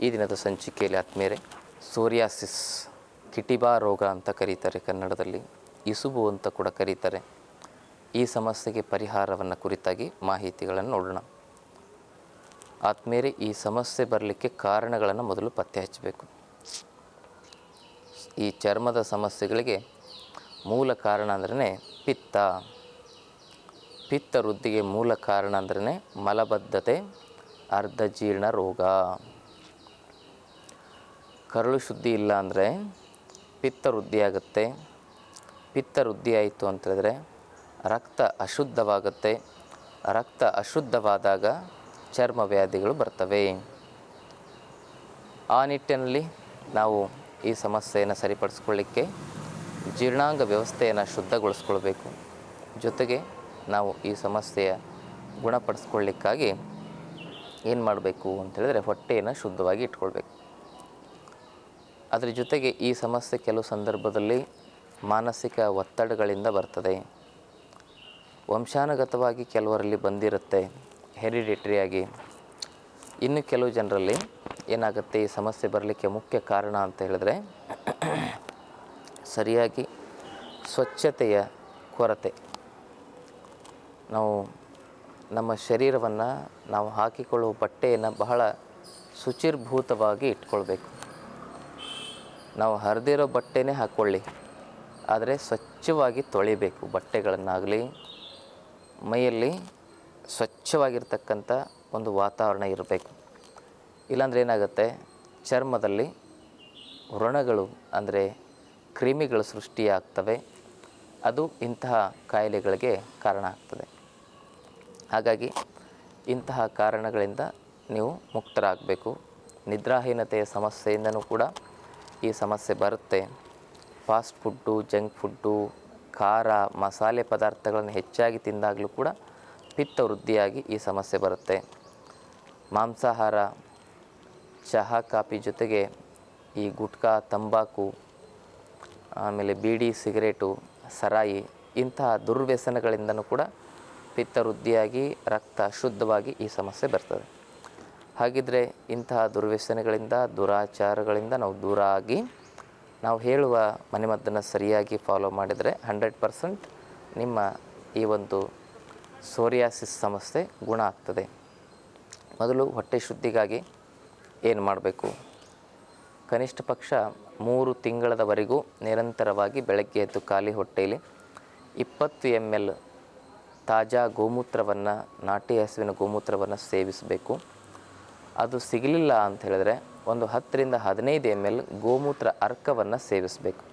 ಈ ದಿನದ ಸಂಚಿಕೆಯಲ್ಲಿ ಆತ್ಮೇರೆ ಸೋರಿಯಾಸಿಸ್ ಕಿಟಿಬಾ ರೋಗ ಅಂತ ಕರೀತಾರೆ ಕನ್ನಡದಲ್ಲಿ, ಇಸುಬು ಅಂತ ಕೂಡ ಕರೀತಾರೆ. ಈ ಸಮಸ್ಯೆಗೆ ಪರಿಹಾರವನ್ನು ಕುರಿತಾಗಿ ಮಾಹಿತಿಗಳನ್ನು ನೋಡೋಣ. ಆತ್ಮೇರೆ ಈ ಸಮಸ್ಯೆ ಬರಲಿಕ್ಕೆ ಕಾರಣಗಳನ್ನು ಮೊದಲು ಪತ್ತೆ ಹಚ್ಚಬೇಕು. ಈ ಚರ್ಮದ ಸಮಸ್ಯೆಗಳಿಗೆ ಮೂಲ ಕಾರಣ ಅಂದ್ರೆ ಪಿತ್ತ. ಪಿತ್ತ ವೃದ್ಧಿಗೆ ಮೂಲ ಕಾರಣ ಅಂದ್ರೆ ಮಲಬದ್ಧತೆ, ಅರ್ಧಜೀರ್ಣ ರೋಗ. ಕರಳು ಶುದ್ಧಿ ಇಲ್ಲ ಅಂದರೆ ಪಿತ್ತ ವೃದ್ಧಿಯಾಗುತ್ತೆ ಪಿತ್ತ ವೃದ್ಧಿ ಆಯಿತು ಅಂತ ಹೇಳಿದ್ರೆ ರಕ್ತ ಅಶುದ್ಧವಾಗುತ್ತೆ. ರಕ್ತ ಅಶುದ್ಧವಾದಾಗ ಚರ್ಮ ವ್ಯಾಧಿಗಳು ಬರ್ತವೆ. ಆ ನಿಟ್ಟಿನಲ್ಲಿ ನಾವು ಈ ಸಮಸ್ಯೆಯನ್ನು ಸರಿಪಡಿಸ್ಕೊಳ್ಳಿಕ್ಕೆ ಜೀರ್ಣಾಂಗ ವ್ಯವಸ್ಥೆಯನ್ನು ಶುದ್ಧಗೊಳಿಸ್ಕೊಳ್ಬೇಕು. ಜೊತೆಗೆ ನಾವು ಈ ಸಮಸ್ಯೆಯ ಗುಣಪಡಿಸ್ಕೊಳ್ಳಿಕ್ಕಾಗಿ ಏನು ಮಾಡಬೇಕು ಅಂತೇಳಿದ್ರೆ ಹೊಟ್ಟೆಯನ್ನು ಶುದ್ಧವಾಗಿ ಇಟ್ಕೊಳ್ಬೇಕು. ಅದರ ಜೊತೆಗೆ ಈ ಸಮಸ್ಯೆ ಕೆಲವು ಸಂದರ್ಭದಲ್ಲಿ ಮಾನಸಿಕ ಒತ್ತಡಗಳಿಂದ ಬರ್ತದೆ. ವಂಶಾನುಗತವಾಗಿ ಕೆಲವರಲ್ಲಿ ಬಂದಿರುತ್ತೆ ಹೆರಿಡಿಟ್ರಿಯಾಗಿ. ಇನ್ನು ಕೆಲವು ಜನರಲ್ಲಿ ಏನಾಗುತ್ತೆ ಈ ಸಮಸ್ಯೆ ಬರಲಿಕ್ಕೆ ಮುಖ್ಯ ಕಾರಣ ಅಂತ ಹೇಳಿದ್ರೆ ಸರಿಯಾಗಿ ಸ್ವಚ್ಛತೆಯ ಕೊರತೆ. ನಾವು ನಮ್ಮ ಶರೀರವನ್ನು ನಾವು ಹಾಕಿಕೊಳ್ಳುವ ಬಟ್ಟೆಯನ್ನು ಬಹಳ ಶುಚಿರ್ಭೂತವಾಗಿ ಇಟ್ಕೊಳ್ಬೇಕು. ನಾವು ಹರಿದಿರೋ ಬಟ್ಟೆನೇ ಹಾಕ್ಕೊಳ್ಳಿ ಆದರೆ ಸ್ವಚ್ಛವಾಗಿ ತೊಳಿಬೇಕು ಬಟ್ಟೆಗಳನ್ನಾಗಲಿ. ಮೈಯಲ್ಲಿ ಸ್ವಚ್ಛವಾಗಿರ್ತಕ್ಕಂಥ ಒಂದು ವಾತಾವರಣ ಇರಬೇಕು. ಇಲ್ಲಾಂದ್ರೆ ಏನಾಗುತ್ತೆ? ಚರ್ಮದಲ್ಲಿ ವ್ರಣಗಳು ಅಂದರೆ ಕ್ರಿಮಿಗಳು ಸೃಷ್ಟಿಯಾಗ್ತವೆ. ಅದು ಇಂತಹ ಕಾಯಿಲೆಗಳಿಗೆ ಕಾರಣ ಆಗ್ತದೆ. ಹಾಗಾಗಿ ಇಂತಹ ಕಾರಣಗಳಿಂದ ನೀವು ಮುಕ್ತರಾಗಬೇಕು. ನಿದ್ರಾಹೀನತೆಯ ಸಮಸ್ಯೆಯಿಂದನೂ ಕೂಡ ಈ ಸಮಸ್ಯೆ ಬರುತ್ತೆ. ಫಾಸ್ಟ್ ಫುಡ್ಡು ಜಂಕ್ ಫುಡ್ಡು ಖಾರ, ಮಸಾಲೆ ಪದಾರ್ಥಗಳನ್ನು ಹೆಚ್ಚಾಗಿ ತಿಂದಾಗಲೂ ಕೂಡ ಪಿತ್ತ ವೃದ್ಧಿಯಾಗಿ ಈ ಸಮಸ್ಯೆ ಬರುತ್ತೆ. ಮಾಂಸಾಹಾರ, ಚಹಾ, ಕಾಫಿ ಜೊತೆಗೆ ಈ ಗುಟ್ಕಾ, ತಂಬಾಕು, ಆಮೇಲೆ ಬೀಡಿ, ಸಿಗರೇಟು, ಸರಾಯಿ ಇಂತಹ ದುರ್ವ್ಯಸನಗಳಿಂದನೂ ಕೂಡ ಪಿತ್ತ ವೃದ್ಧಿಯಾಗಿ, ರಕ್ತ ಶುದ್ಧವಾಗಿ ಈ ಸಮಸ್ಯೆ ಬರ್ತದೆ. ಹಾಗಿದ್ದರೆ ಇಂತಹ ದುರ್ವ್ಯಸನಗಳಿಂದ, ದುರಾಚಾರಗಳಿಂದ ನಾವು ದೂರ ಆಗಿ ನಾವು ಹೇಳುವ ಮನೆಮದ್ದನ್ನು ಸರಿಯಾಗಿ ಫಾಲೋ ಮಾಡಿದರೆ ಹಂಡ್ರೆಡ್ ಪರ್ಸೆಂಟ್ ನಿಮ್ಮ ಈ ಒಂದು ಸೋರಿಯಾಸಿಸ್ ಸಮಸ್ಯೆ ಗುಣ ಆಗ್ತದೆ. ಮೊದಲು ಹೊಟ್ಟೆ ಶುದ್ಧಿಗಾಗಿ ಏನು ಮಾಡಬೇಕು? ಕನಿಷ್ಠ ಪಕ್ಷ ಮೂರು ತಿಂಗಳದವರೆಗೂ ನಿರಂತರವಾಗಿ ಬೆಳಗ್ಗೆ ಎದ್ದು ಖಾಲಿ ಹೊಟ್ಟೆಯಲ್ಲಿ ಇಪ್ಪತ್ತು ಎಂ ಎಲ್ ತಾಜಾ ಗೋಮೂತ್ರವನ್ನು, ನಾಟಿ ಹಸುವಿನ ಗೋಮೂತ್ರವನ್ನು ಸೇವಿಸಬೇಕು. ಅದು ಸಿಗಲಿಲ್ಲ ಅಂತ ಹೇಳಿದ್ರೆ ಒಂದು ಹತ್ತರಿಂದ ಹದಿನೈದು ಎಂ ಎಲ್ ಗೋಮೂತ್ರ ಅರ್ಕವನ್ನು ಸೇವಿಸಬೇಕು.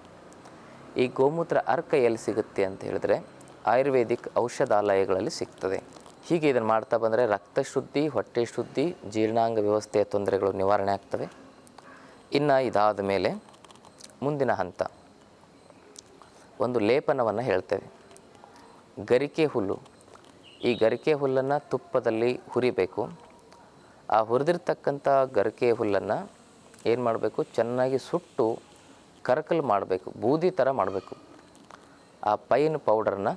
ಈ ಗೋಮೂತ್ರ ಅರ್ಕ ಎಲ್ಲಿ ಸಿಗುತ್ತೆ ಅಂತ ಹೇಳಿದ್ರೆ ಆಯುರ್ವೇದಿಕ್ ಔಷಧಾಲಯಗಳಲ್ಲಿ ಸಿಗ್ತದೆ. ಹೀಗೆ ಇದನ್ನು ಮಾಡ್ತಾ ಬಂದರೆ ರಕ್ತ ಶುದ್ಧಿ, ಹೊಟ್ಟೆ ಶುದ್ಧಿ, ಜೀರ್ಣಾಂಗ ವ್ಯವಸ್ಥೆಯ ತೊಂದರೆಗಳು ನಿವಾರಣೆ ಆಗ್ತವೆ. ಇನ್ನು ಇದಾದ ಮೇಲೆ ಮುಂದಿನ ಹಂತ. ಒಂದು ಲೇಪನವನ್ನು ಹೇಳ್ತೇವೆ. ಗರಿಕೆ ಹುಲ್ಲು. ಈ ಗರಿಕೆ ಹುಲ್ಲನ್ನು ತುಪ್ಪದಲ್ಲಿ ಹುರಿಬೇಕು. ಆ ಹುರಿದಿರ್ತಕ್ಕಂಥ ಗರಿಕೆ ಹುಲ್ಲನ್ನು ಏನು ಮಾಡಬೇಕು? ಚೆನ್ನಾಗಿ ಸುಟ್ಟು ಕರಕಲು ಮಾಡಬೇಕು, ಬೂದಿ ಥರ ಮಾಡಬೇಕು. ಆ ಪೈನ್ ಪೌಡರ್ನ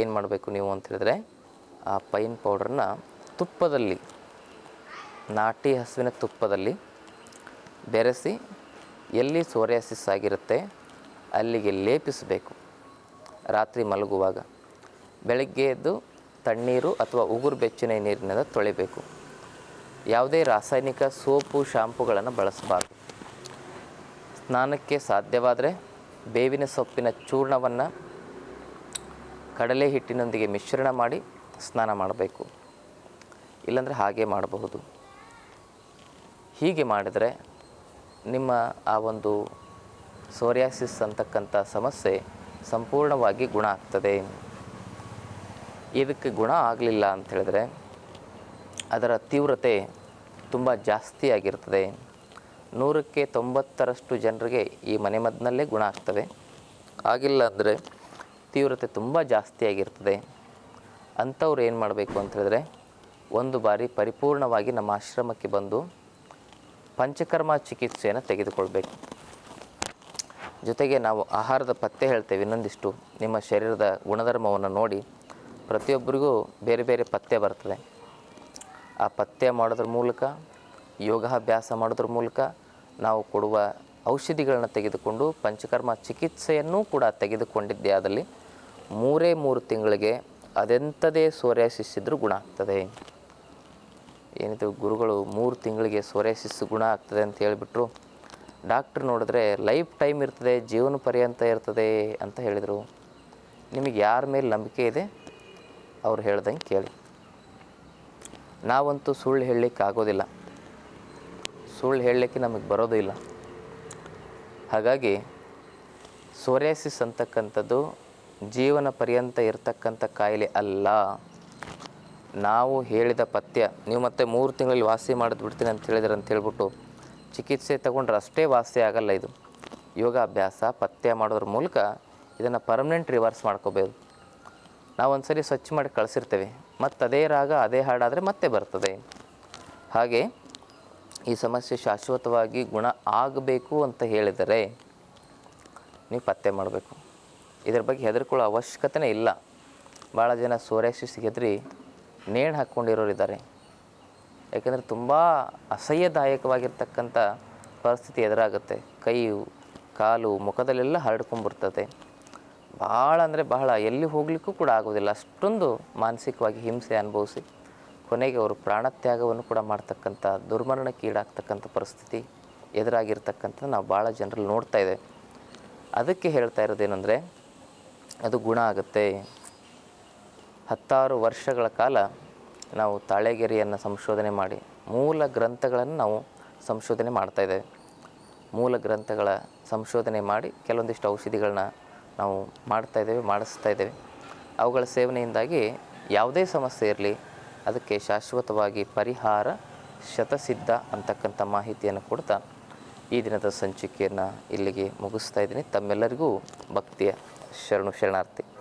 ಏನು ಮಾಡಬೇಕು ನೀವು ಅಂತ ಹೇಳಿದ್ರೆ, ಆ ಪೈನ್ ಪೌಡರ್ನ ತುಪ್ಪದಲ್ಲಿ, ನಾಟಿ ಹಸುವಿನ ತುಪ್ಪದಲ್ಲಿ ಬೆರೆಸಿ, ಎಲ್ಲಿ ಸೋರಿಯಾಸಿಸ್ ಆಗಿರುತ್ತೆ ಅಲ್ಲಿಗೆ ಲೇಪಿಸಬೇಕು. ರಾತ್ರಿ ಮಲಗುವಾಗ ಬೆಳಗ್ಗೆ ಎದ್ದು ತಣ್ಣೀರು ಅಥವಾ ಉಗುರು ಬೆಚ್ಚನೆ ನೀರಿನಿಂದ ತೊಳಿಬೇಕು. ಯಾವುದೇ ರಾಸಾಯನಿಕ ಸೋಪು ಶಾಂಪುಗಳನ್ನು ಬಳಸಬಾರ್ದು. ಸ್ನಾನಕ್ಕೆ ಸಾಧ್ಯವಾದರೆ ಬೇವಿನ ಸೊಪ್ಪಿನ ಚೂರ್ಣವನ್ನು ಕಡಲೆ ಹಿಟ್ಟಿನೊಂದಿಗೆ ಮಿಶ್ರಣ ಮಾಡಿ ಸ್ನಾನ ಮಾಡಬೇಕು. ಇಲ್ಲಾಂದರೆ ಹಾಗೆ ಮಾಡಬಹುದು. ಹೀಗೆ ಮಾಡಿದರೆ ನಿಮ್ಮ ಆ ಒಂದು ಸೋರಿಯಾಸಿಸ್ ಅಂತಕ್ಕಂಥ ಸಮಸ್ಯೆ ಸಂಪೂರ್ಣವಾಗಿ ಗುಣ ಆಗ್ತದೆ. ಇದಕ್ಕೆ ಗುಣ ಆಗಲಿಲ್ಲ ಅಂತ ಹೇಳಿದ್ರೆ ಅದರ ತೀವ್ರತೆ ತುಂಬ ಜಾಸ್ತಿ ಆಗಿರ್ತದೆ. ನೂರಕ್ಕೆ ತೊಂಬತ್ತರಷ್ಟು ಜನರಿಗೆ ಈ ಮನೆಮದ್ದಿನಲ್ಲೇ ಗುಣ ಆಗ್ತವೆ. ಆಗಿಲ್ಲ ಅಂದರೆ ತೀವ್ರತೆ ತುಂಬ ಜಾಸ್ತಿ ಆಗಿರ್ತದೆ. ಅಂಥವ್ರು ಏನು ಮಾಡಬೇಕು ಅಂತ ಹೇಳಿದ್ರೆ, ಒಂದು ಬಾರಿ ಪರಿಪೂರ್ಣವಾಗಿ ನಮ್ಮ ಆಶ್ರಮಕ್ಕೆ ಬಂದು ಪಂಚಕರ್ಮ ಚಿಕಿತ್ಸೆಯನ್ನು ತೆಗೆದುಕೊಳ್ಬೇಕು. ಜೊತೆಗೆ ನಾವು ಆಹಾರದ ಪತ್ತೆ ಹೇಳ್ತೇವೆ ಇನ್ನೊಂದಿಷ್ಟು. ನಿಮ್ಮ ಶರೀರದ ಗುಣಧರ್ಮವನ್ನು ನೋಡಿ ಪ್ರತಿಯೊಬ್ಬರಿಗೂ ಬೇರೆ ಬೇರೆ ಪತ್ತೆ ಬರ್ತದೆ. ಆ ಪತ್ತೆ ಮಾಡೋದ್ರ ಮೂಲಕ, ಯೋಗಾಭ್ಯಾಸ ಮಾಡೋದ್ರ ಮೂಲಕ ನಾವು ಕೊಡುವ ಔಷಧಿಗಳನ್ನ ತೆಗೆದುಕೊಂಡು ಪಂಚಕರ್ಮ ಚಿಕಿತ್ಸೆಯನ್ನು ಕೂಡ ತೆಗೆದುಕೊಂಡಿದ್ದೆ. ಆದಲ್ಲಿ ಮೂರೇ ಮೂರು ತಿಂಗಳಿಗೆ ಅದೆಂಥದೇ ಸೋರಿಯಾಸಿಸ್ ಇದ್ರೂ ಗುಣ ಆಗ್ತದೆ. ಏನಿದು ಗುರುಗಳು ಮೂರು ತಿಂಗಳಿಗೆ ಸೋರಿಯಾಸಿಸ್ ಗುಣ ಆಗ್ತದೆ ಅಂತ ಹೇಳಿಬಿಟ್ರು. ಡಾಕ್ಟ್ರ್ ನೋಡಿದ್ರೆ ಲೈಫ್ ಟೈಮ್ ಇರ್ತದೆ, ಜೀವನ ಪರ್ಯಂತ ಇರ್ತದೆ ಅಂತ ಹೇಳಿದರು. ನಿಮಗೆ ಯಾರ ಮೇಲೆ ನಂಬಿಕೆ ಇದೆ? ಅವ್ರು ಹೇಳ್ದಂಗೆ ಕೇಳಿ. ನಾವಂತೂ ಸುಳ್ಳು ಹೇಳಲಿಕ್ಕೆ ಆಗೋದಿಲ್ಲ. ಸುಳ್ಳು ಹೇಳಲಿಕ್ಕೆ ನಮಗೆ ಬರೋದಿಲ್ಲ ಹಾಗಾಗಿ ಸೋರೆಸಿಸ್ ಅಂತಕ್ಕಂಥದ್ದು ಜೀವನ ಪರ್ಯಂತ ಇರತಕ್ಕಂಥ ಕಾಯಿಲೆ ಅಲ್ಲ. ನಾವು ಹೇಳಿದ ಪಥ್ಯ, ನೀವು ಮತ್ತೆ ಮೂರು ತಿಂಗಳಲ್ಲಿ ವಾಸಿ ಮಾಡಿದ್ ಬಿಡ್ತೀನಿ ಅಂತ ಹೇಳಿದ್ರೆ ಅಂತ ಹೇಳ್ಬಿಟ್ಟು ಚಿಕಿತ್ಸೆ ತಗೊಂಡ್ರೆ ಅಷ್ಟೇ ವಾಸಿ ಆಗಲ್ಲ ಇದು. ಯೋಗಾಭ್ಯಾಸ, ಪಥ್ಯ ಮಾಡೋದ್ರ ಮೂಲಕ ಇದನ್ನು ಪರ್ಮನೆಂಟ್ ರಿವರ್ಸ್ ಮಾಡ್ಕೋಬೋದು. ನಾವು ಒಂದು ಸರಿ ಸ್ವಚ್ಛ ಮಾಡಿ ಕಳಿಸಿರ್ತೇವೆ. ಮತ್ತು ಅದೇ ರಾಗ, ಅದೇ ಹಾಡಾದರೆ ಮತ್ತೆ ಬರ್ತದೆ. ಹಾಗೆ ಈ ಸಮಸ್ಯೆ ಶಾಶ್ವತವಾಗಿ ಗುಣ ಆಗಬೇಕು ಅಂತ ಹೇಳಿದರೆ ನೀವು ಪತ್ತೆ ಮಾಡಬೇಕು. ಇದರ ಬಗ್ಗೆ ಹೆದರ್ಕೊಳ್ಳೋ ಅವಶ್ಯಕತೆನೇ ಇಲ್ಲ. ಭಾಳ ಜನ ಸೋರೆಸಿಸ್ ಹೆದರಿ ನೇಣು ಹಾಕ್ಕೊಂಡಿರೋರಿದ್ದಾರೆ ಯಾಕೆಂದರೆ ತುಂಬ ಅಸಹ್ಯದಾಯಕವಾಗಿರ್ತಕ್ಕಂಥ ಪರಿಸ್ಥಿತಿ ಎದುರಾಗುತ್ತೆ. ಕೈ ಕಾಲು, ಮುಖದಲ್ಲೆಲ್ಲ ಹರಡ್ಕೊಂಡ್ಬಿಡ್ತದೆ. ಭಾಳ ಅಂದರೆ ಬಹಳ, ಎಲ್ಲಿ ಹೋಗಲಿಕ್ಕೂ ಕೂಡ ಆಗೋದಿಲ್ಲ ಅಷ್ಟೊಂದು ಮಾನಸಿಕವಾಗಿ ಹಿಂಸೆ ಅನುಭವಿಸಿ ಕೊನೆಗೆ ಅವರು ಪ್ರಾಣತ್ಯಾಗವನ್ನು ಕೂಡ ಮಾಡ್ತಕ್ಕಂಥ ದುರ್ಮರಣಕ್ಕೀಡಾಗ್ತಕ್ಕಂಥ ಪರಿಸ್ಥಿತಿ ಎದುರಾಗಿರ್ತಕ್ಕಂಥ ನಾವು ಭಾಳ ಜನರಲ್ಲಿ ನೋಡ್ತಾ ಇದೆ ಅದಕ್ಕೆ ಹೇಳ್ತಾ ಇರೋದೇನೆಂದರೆ, ಅದು ಗುಣ ಆಗುತ್ತೆ. ಹತ್ತಾರು ವರ್ಷಗಳ ಕಾಲ ನಾವು ತಾಳೆಗೆರೆಯನ್ನು ಸಂಶೋಧನೆ ಮಾಡಿ, ಮೂಲ ಗ್ರಂಥಗಳನ್ನು ನಾವು ಸಂಶೋಧನೆ ಮಾಡ್ತಾ ಇದ್ದೇವೆ. ಮೂಲ ಗ್ರಂಥಗಳ ಸಂಶೋಧನೆ ಮಾಡಿ ಕೆಲವೊಂದಿಷ್ಟು ಔಷಧಿಗಳನ್ನ ನಾವು ಮಾಡ್ತಾ ಇದ್ದೇವೆ, ಮಾಡಿಸ್ತಾ ಇದ್ದೇವೆ. ಅವುಗಳ ಸೇವನೆಯಿಂದಾಗಿ ಯಾವುದೇ ಸಮಸ್ಯೆ ಇರಲಿ, ಅದಕ್ಕೆ ಶಾಶ್ವತವಾಗಿ ಪರಿಹಾರ ಶತಸಿದ್ಧ ಅಂತಕ್ಕಂಥ ಮಾಹಿತಿಯನ್ನು ಕೊಡ್ತಾ ಈ ದಿನದ ಸಂಚಿಕೆಯನ್ನು ಇಲ್ಲಿಗೆ ಮುಗಿಸ್ತಾ ಇದ್ದೀನಿ. ತಮ್ಮೆಲ್ಲರಿಗೂ ಭಕ್ತಿಯ ಶರಣು ಶರಣಾರ್ಥಿ.